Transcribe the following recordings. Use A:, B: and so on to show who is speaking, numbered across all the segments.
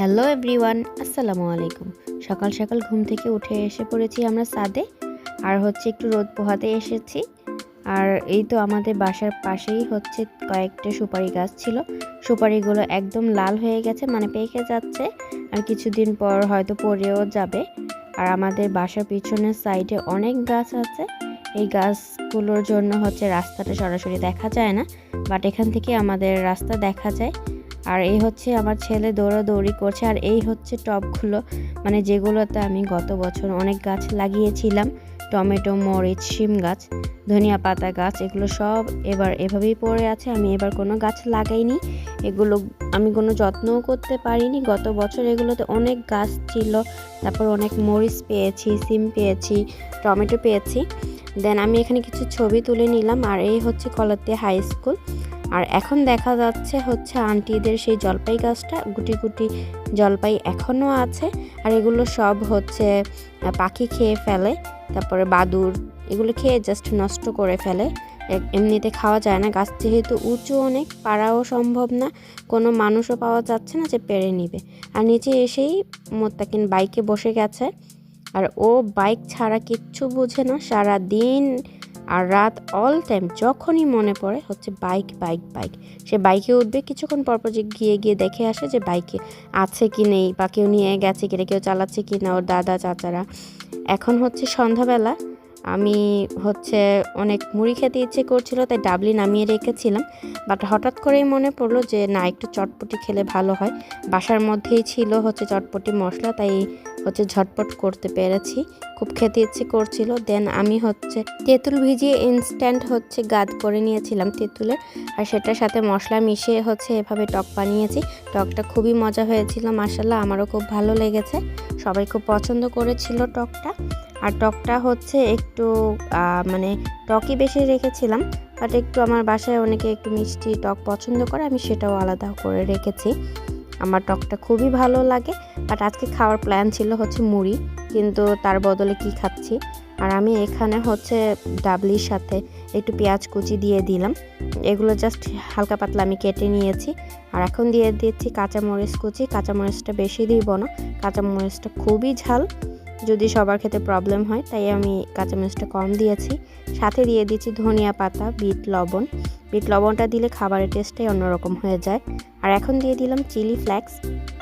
A: Hello everyone, আসসালামু আলাইকুম। সকাল সকাল ঘুম থেকে উঠে এসে পড়েছি আমরা সাদে, আর হচ্ছে একটু রোদ পোহাতে এসেছি। আর এই তো আমাদের বাসার পাশেই হচ্ছে কয়েকটা সুপারি গাছ ছিল। সুপারিগুলো একদম লাল হয়ে গেছে মানে পেকে যাচ্ছে, আর কিছুদিন পর হয়তো পড়েও যাবে। আর আমাদের বাসার পিছনের সাইডে অনেক গাছ আছে। এই গাছগুলোর জন্য হচ্ছে রাস্তাটা সরাসরি দেখা যায় না, বাট এখান থেকে আমাদের রাস্তা দেখা যায়। আর এই হচ্ছে আমার ছেলে দৌড়াদৌড়ি করছে, আর এই হচ্ছে টবগুলো। মানে যেগুলোতে আমি গত বছর অনেক গাছ লাগিয়েছিলাম, টমেটো, মরিচ, শিম গাছ, ধনিয়া পাতা গাছ, এগুলো সব এবার এভাবেই পড়ে আছে। আমি এবার কোনো গাছ লাগাইনি, এগুলো আমি কোনো যত্নও করতে পারিনি। গত বছর এগুলোতে অনেক গাছ ছিল, তারপর অনেক মরিচ পেয়েছি সিম পেয়েছি, টমেটো পেয়েছি। দেন আমি এখানে কিছু ছবি তুলে নিলাম, আর এই হচ্ছে কলাতে হাই স্কুল। আর এখন দেখা যাচ্ছে হচ্ছে আন্টিদের সেই জলপাই গাছটা, গুটি গুটি জলপাই এখনও আছে। আর এগুলো সব হচ্ছে পাখি খেয়ে ফেলে, তারপরে বাদুর, এগুলো খেয়ে জাস্ট নষ্ট করে ফেলে। এমনিতে খাওয়া যায় না, গাছ যেহেতু উঁচু অনেক, পাড়াও সম্ভব না, কোনো মানুষও পাওয়া যাচ্ছে না যে পেরে নিবে। আর নিচে এসেই মোত্তাকিন বাইকে বসে গেছে। আর ও বাইক ছাড়া কিচ্ছু বোঝে না সারা দিন আর রাত অল টাইম যখনই মনে পড়ে হচ্ছে বাইক বাইক বাইক সে বাইকে উঠবে, কিছুক্ষণ পরপর যে গিয়ে গিয়ে দেখে আসে যে বাইকে আছে কি নেই বা কেউ নিয়ে গেছে কিনা, কেউ চালাচ্ছে কি না ওর দাদা, চাচারা। এখন হচ্ছে সন্ধ্যাবেলা, আমি হচ্ছে অনেক মুড়ি খেতে ইচ্ছে করছিল, তাই ডাবলি নামিয়ে রেখেছিলাম। বাট হঠাৎ করেই মনে পড়ল যে না, একটু চটপটি খেলে ভালো হয়। বাসার মধ্যেই ছিল হচ্ছে চটপটি মশলা, তাই হচ্ছে ঝটপট করতে পেরেছি, খুব খেতে ইচ্ছে করছিল। দেন আমি হচ্ছে তেঁতুল ভিজিয়ে ইনস্ট্যান্ট হচ্ছে গাদ করে নিয়েছিলাম তেঁতুলে। আর সেটার সাথে মশলা মিশিয়ে হচ্ছে এভাবে টক বানিয়েছি। টকটা খুবই মজা হয়েছিল মাসাল্লাহ আমারও খুব ভালো লেগেছে। সবাই খুব পছন্দ করেছিল টকটা। আর টকটা হচ্ছে একটু মানে টকই বেশি রেখেছিলাম বাট একটু আমার বাসায় অনেকে একটু মিষ্টি টক পছন্দ করে, আমি সেটাও আলাদা করে রেখেছি। আমার টকটা খুবই ভালো লাগে। বাট আজকে খাওয়ার প্ল্যান ছিল হচ্ছে মুড়ি, কিন্তু তার বদলে কি খাচ্ছি? আর আমি এখানে হচ্ছে ডাবলির সাথে একটু পেঁয়াজ কুচি দিয়ে দিলাম। এগুলো জাস্ট হালকা পাতলা আমি কেটে নিয়েছি। আর এখন দিয়ে দিচ্ছি কাঁচামরিচ কুচি। কাঁচামরিচটা বেশি দিব না। কাঁচামরিচটা খুবই ঝাল। যদি সবার খেতে প্রবলেম হয়, তাই আমি কাঁচামরিচটা কম দিয়েছি। সাথে দিয়ে দিচ্ছি ধনিয়া পাতা, বিট, লবণ। বিট লবণটা দিলে খাবারের টেস্টটাই অন্যরকম হয়ে যায়। আর এখন দিয়ে দিলাম চিলি ফ্লেক্স।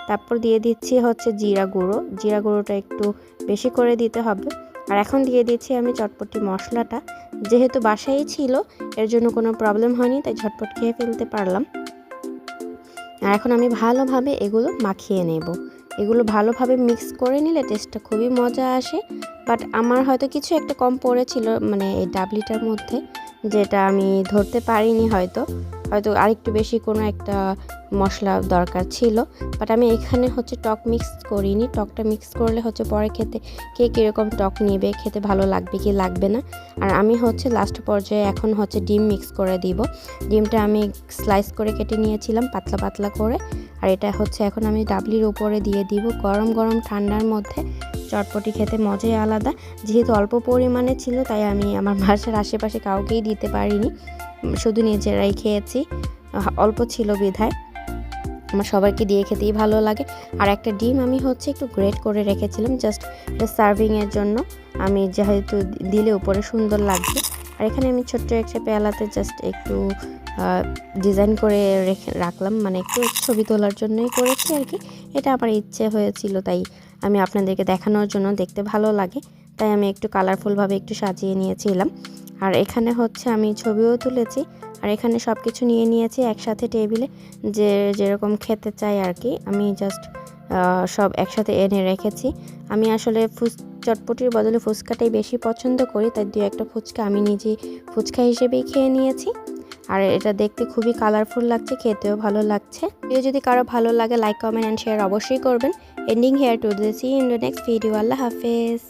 A: তারপর দিয়ে দিচ্ছি হচ্ছে জিরা গুঁড়ো। জিরা গুঁড়োটা একটু বেশি করে দিতে হবে। আর এখন দিয়ে দিচ্ছি আমি চটপটি মশলাটা। যেহেতু বাসায় ছিল, এর জন্য কোনো প্রবলেম হয়নি, তাই ঝটপট খেয়ে ফেলতে পারলাম। আর এখন আমি ভালোভাবে এগুলো মাখিয়ে নেব। এগুলো ভালোভাবে মিক্স করে নিলে টেস্টটা খুবই মজা আসে। বাট আমার হয়তো কিছু একটা কম পড়েছিল মানে এই ডাবলিটার মধ্যে। যেটা আমি ধরতে পারিনি হয়তো। হয়তো আরেকটু বেশি কোনো একটা মশলা দরকার ছিল। বাট আমি এখানে হচ্ছে টক মিক্স করিনি। টকটা মিক্স করলে হচ্ছে পরে খেতে কে কীরকম টক নেবে, খেতে ভালো লাগবে কি লাগবে না। আর আমি হচ্ছে লাস্ট পর্যায়ে এখন হচ্ছে ডিম মিক্স করে দিব। ডিমটা আমি স্লাইস করে কেটে নিয়েছিলাম পাতলা পাতলা করে। আর এটা হচ্ছে এখন আমি ডাবলির উপরে দিয়ে দিব। গরম গরম ঠান্ডার মধ্যে চটপটি খেতে মজাই আলাদা। যেহেতু অল্প পরিমাণে ছিল, তাই আমি আমার বাসার আশেপাশে কাউকেই দিতে পারিনি। শুধু নিজেরাই খেয়েছি। অল্প ছিল বিধায়। আমার সবাইকে দিয়ে খেতেই ভালো লাগে। আর একটা ডিম আমি হচ্ছে একটু গ্রেট করে রেখেছিলাম, জাস্ট সার্ভিংয়ের জন্য। আমি যেহেতু দিলে উপরে সুন্দর লাগবে। আর এখানে আমি ছোট্ট একটা পেয়ালাতে জাস্ট একটু ডিজাইন করে রেখে রাখলাম। মানে একটু ছবি তোলার জন্যই করেছি আর কি। এটা আমার ইচ্ছে হয়েছিল, তাই আমি আপনাদেরকে দেখানোর জন্য দেখতে ভালো লাগে। তাই আমি একটু কালারফুলভাবে একটু সাজিয়ে নিয়েছিলাম। আর এখানে হচ্ছে আমি ছবিও তুলেছি। আর এখানে সব কিছু নিয়ে নিয়েছি একসাথে টেবিলে যে যেরকম খেতে চাই আর কি আমি জাস্ট সব একসাথে এনে রেখেছি। আমি আসলে ফুচ চটপটির বদলে ফুচকাটাই বেশি পছন্দ করি। তাই দু একটা ফুচকা আমি নিজে ফুচকা হিসেবেই খেয়ে নিয়েছি। আর এটা দেখতে খুবই কালারফুল লাগছে, খেতেও ভালো লাগছে। ভিডিও যদি কারও ভালো লাগে লাইক কমেন্ট অ্যান্ড শেয়ার অবশ্যই করবেন। Ending here to the see in the next video আল্লাহ হাফেজ।